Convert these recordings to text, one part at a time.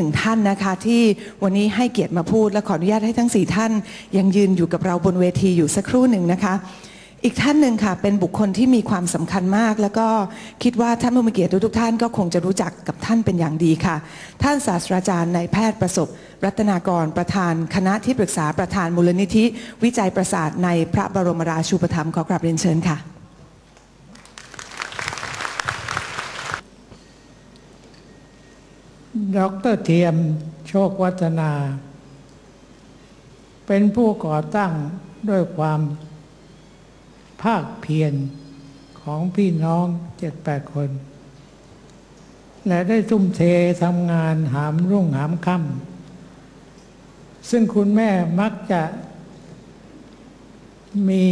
นึ่งท่านนะคะ ที่วันนี้ให้เกียรติมาพูด และขออนุญาตให้ทั้งสี่ท่าน ยังยืนอยู่กับเราบนเวทีอยู่สักครู่หนึ่งนะคะ อีกท่านหนึ่งค่ะ เป็นบุคคลที่มีความสำคัญมาก แล้วก็คิดว่าท่านผู้มีเกียรติทุกท่านก็คงจะรู้จักกับท่านเป็นอย่างดีค่ะ ท่านศาสตราจารย์นายแพทย์ประสบ รัตนากรประธาน คณะที่ปรึกษาประธานมูลนิธิ วิจัยประสาทในพระบรมราชูปถัมภ์ขอกราบเรียนเชิญค่ะ ดรเทียมโชควัฒนา เป็นผู้ก่อตั้งด้วยความภาคเพียรของพี่น้องเจ็ดแปดคน และได้ทุ่มเททำงานหามรุ่งหามค่ำซึ่งคุณแม่มักจะมี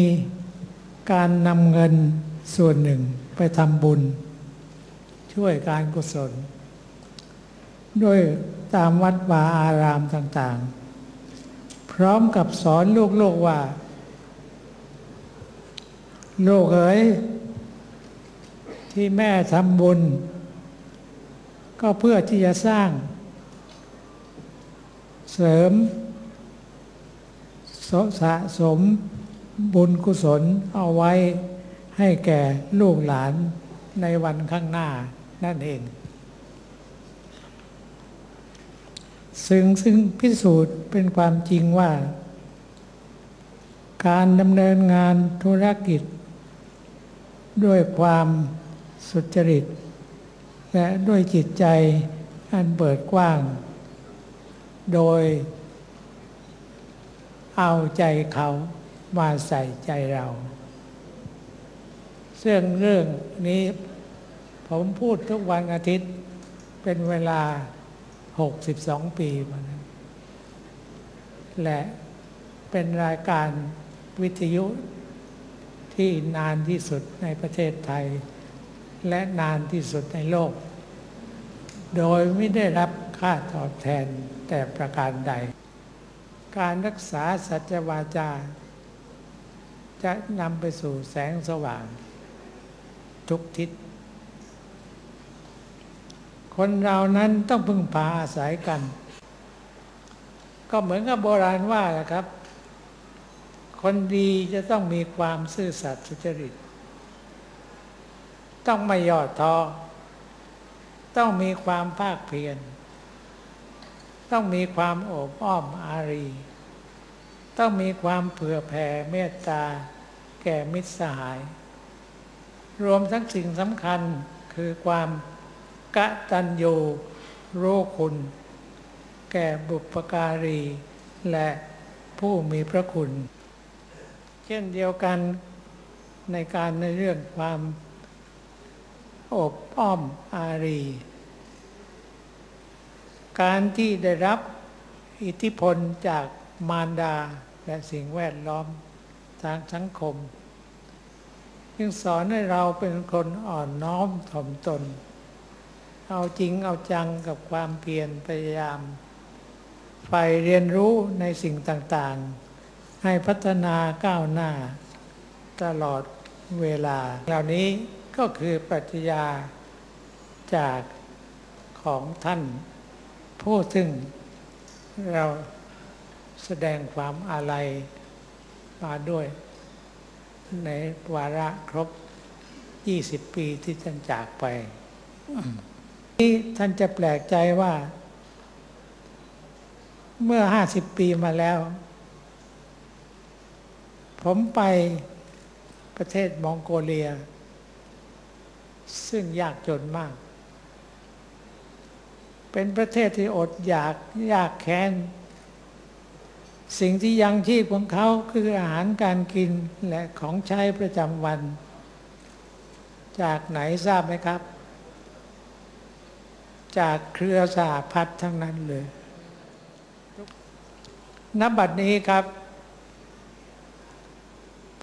การนำเงินส่วนหนึ่งไปทำบุญ ช่วยการกุศล ด้วยตามวัดวาอารามต่างๆ พร้อมกับสอนลูกๆว่า ลูกเอ๋ยที่แม่ทำบุญ ก็เพื่อที่จะสร้าง เสริมสสะสมบุญกุศลเอาไว้ให้แก่ลูกหลานในวันข้างหน้านั่นเอง ซึ่งซึ่งพิสูจน์เป็นความจริงว่า การดำเนินงานธุรกิจ ด้วยความสุจริต และด้วยจิตใจอันเปิดกว้าง โดยเอาใจเขามาใส่ใจเรา ซึ่งเรื่องนี้ผมพูดทุกวันอาทิตย์เป็นเวลา 62ปีมานั้นและเป็นรายการวิทยุที่นานที่สุดในประเทศไทย และนานที่สุดในโลก โดยไม่ได้รับค่าตอบแทนแต่ประการใด การรักษาสัจวาจา จะนำไปสู่แสงสว่าง ทุกทิศ คนเรานั้นต้องพึ่งพาอาศัยกัน ก็เหมือนกับโบราณว่าแหละครับ คนดีจะต้องมีความซื่อสัตย์สุจริต ต้องไม่ย่อท้อต้องมีความภาคเพียรต้องมีความโอบอ้อมอารี ต้องมีความเผื่อแผ่เมตตา แก่มิตรสหาย รวมทั้งสิ่งสำคัญคือความ กะตัญญูรู้คุณ แก่บุปการี และผู้มีพระคุณ เช่นเดียวกันในการในเรื่องความอบอ้อมอารี การที่ได้รับอิทธิพลจากมารดาและสิ่งแวดล้อมทางสังคมยังสอนให้เราเป็นคนอ่อนน้อมถ่อมตน เอาจริงเอาจังกับความเพียรพยายามใฝ่เรียนรู้ในสิ่งต่างๆ ให้พัฒนาก้าวหน้า ตลอดเวลา เหล่านี้ก็คือปรัชญาจากของท่านผู้ซึ่งเราแสดงความอาลัยมาด้วย ในวาระครบ 20 ปีที่ท่านจากไป นี่ท่านจะแปลกใจว่า เมื่อ50ปีมาแล้ว ผมไปประเทศมองโกเลีย ซึ่งยากจนมาก เป็นประเทศที่อดอยากยากแค้น สิ่งที่ยังชีพของเขาคืออาหารการกินและของใช้ประจำวัน จากไหนทราบไหมครับ จากเครือสาพัดทั้งนั้นเลยณบัดนี้ครับ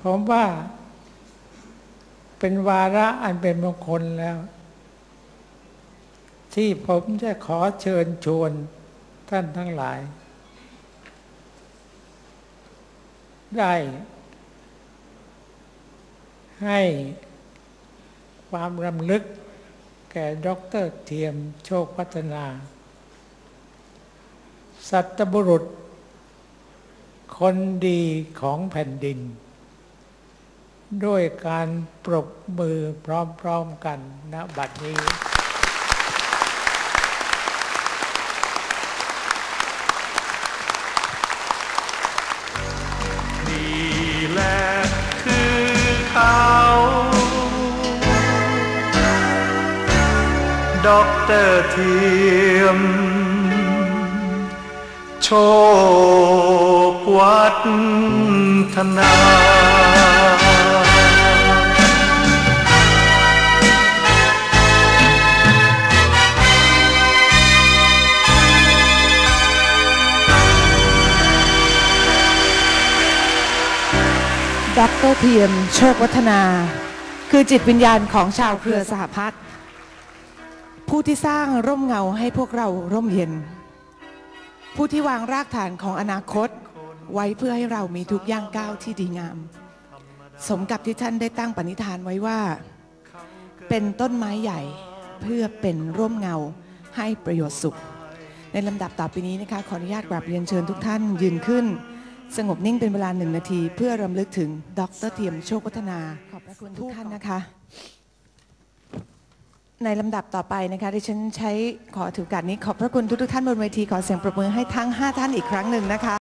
ผมว่าเป็นวาระอันเป็นมงคลแล้ว ที่ผมจะขอเชิญชวนท่านทั้งหลาย ได้ให้ความรำลึก แก่ด็อกเตอร์เทียมโชคพัฒนา สัตบุรุษ คนดีของแผ่นดิน ด้วยการปรบมือพร้อมๆกันณบัดนี้ ด็อกเตอร์เทียม โชควัฒนาดรเทียม โชควัฒนา คือจิตวิญญาณของชาวเครือสหพัฒน์ ผู้ที่สร้างร่มเงาให้พวกเราร่มเย็น ผู้ที่วางรากฐานของอนาคต ไว้เพื่อให้เรามีทุกย่างก้าวที่ดีงาม สมกับที่ท่านได้ตั้งปณิธานไว้ว่า เป็นต้นไม้ใหญ่เพื่อเป็นร่มเงาให้ประโยชน์สุข ในลำดับต่อไปนี้นะคะ ขออนุญาตกราบเรียนเชิญทุกท่านยืนขึ้น สงบนิ่งเป็นเวลาหนึ่งนาที เพื่อรำลึกถึงดรเทียมโชควัฒนาขอบพระคุณทุกท่านนะคะ ในลำดับต่อไปนะคะดิฉันใช้ขอถือโอกาสนี้ขอบพระคุณทุกๆท่านบนเวทีขอเสียงปรบมือให้ทั้ง 5 ท่านอีกครั้งหนึ่งนะคะ